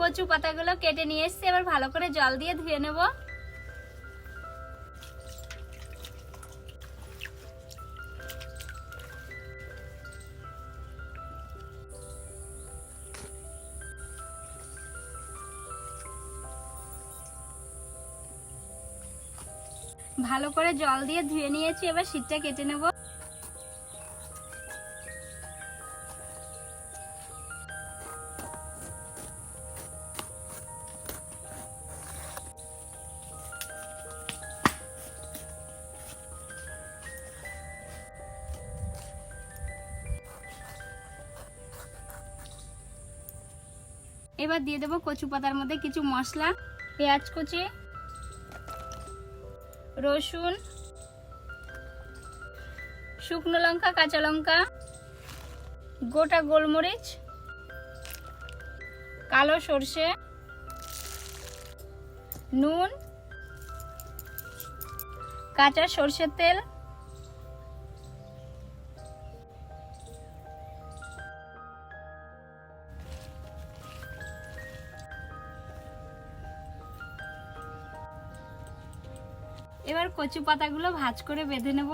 কচু পাতাগুলো কেটে নিয়ে এসছি, এবার ভালো করে জল দিয়ে ধুয়ে নেব। ভালো করে জল দিয়ে ধুয়ে নিয়েছি, এবার শীতটা কেটে নেব। এবার দিয়ে দেবো কচু পাতার মধ্যে কিছু মশলা, পেঁয়াজ কুচি, রসুন, শুকনো লঙ্কা, কাঁচা লঙ্কা, গোটা গোলমরিচ, কালো সর্ষে, নুন, কাঁচা সর্ষের তেল এবার কচু পাতাগুলো ভাজ করে বেঁধে নেব।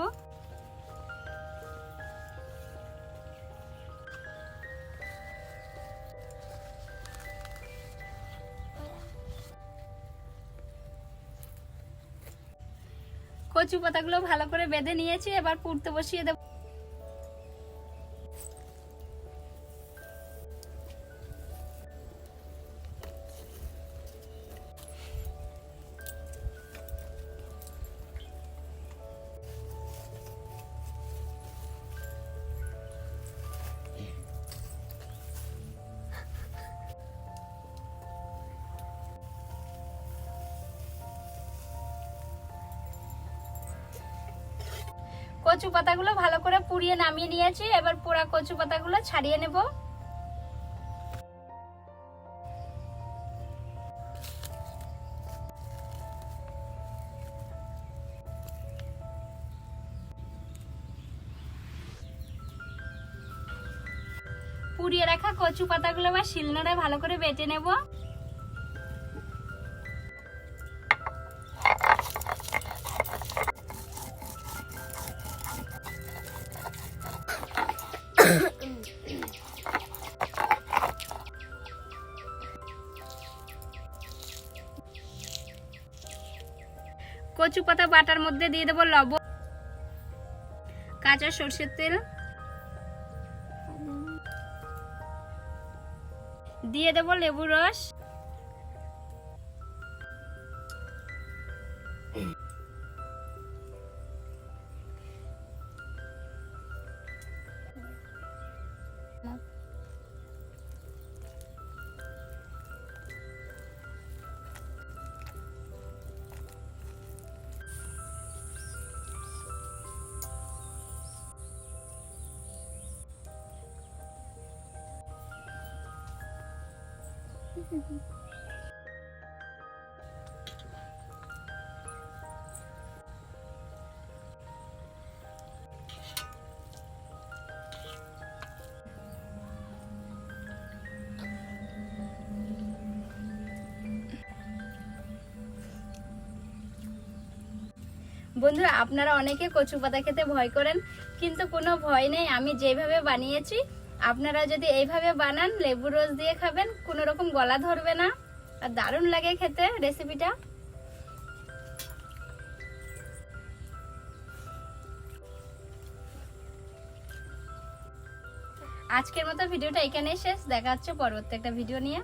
কচু পাতাগুলো ভালো করে বেঁধে নিয়েছি, এবার পুড়তে বসিয়ে কচু পাতাগুলো ভালো করে পুড়িয়ে নামিয়ে নিয়েছি। এবার পোড়া কচু পাতাগুলো ছাড়িয়ে নেব। পুড়িয়ে রাখা কচু পাতাগুলো আবার শিলনোড়ে ভালো করে বেটে নেব। কচু পাতা বাটার মধ্যে দিয়ে দেবো লবণ কাঁচা সর্ষের তেল। দিয়ে দেবো লেবু রস। বন্ধুরা, আপনারা অনেকে কচু পাতা খেতে ভয় করেন, কিন্তু কোনো ভয় নেই। আমি যেভাবে বানিয়েছি আপনারা যদি এইভাবে বানান লেবু রস দিয়ে খাবেন, কোনো রকম গলা ধরবে না। আর দারুণ লাগে খেতে রেসিপিটা আজকের মতো ভিডিওটা এখানেই শেষ। দেখা হচ্ছে পরবর্তী একটা ভিডিও নিয়ে।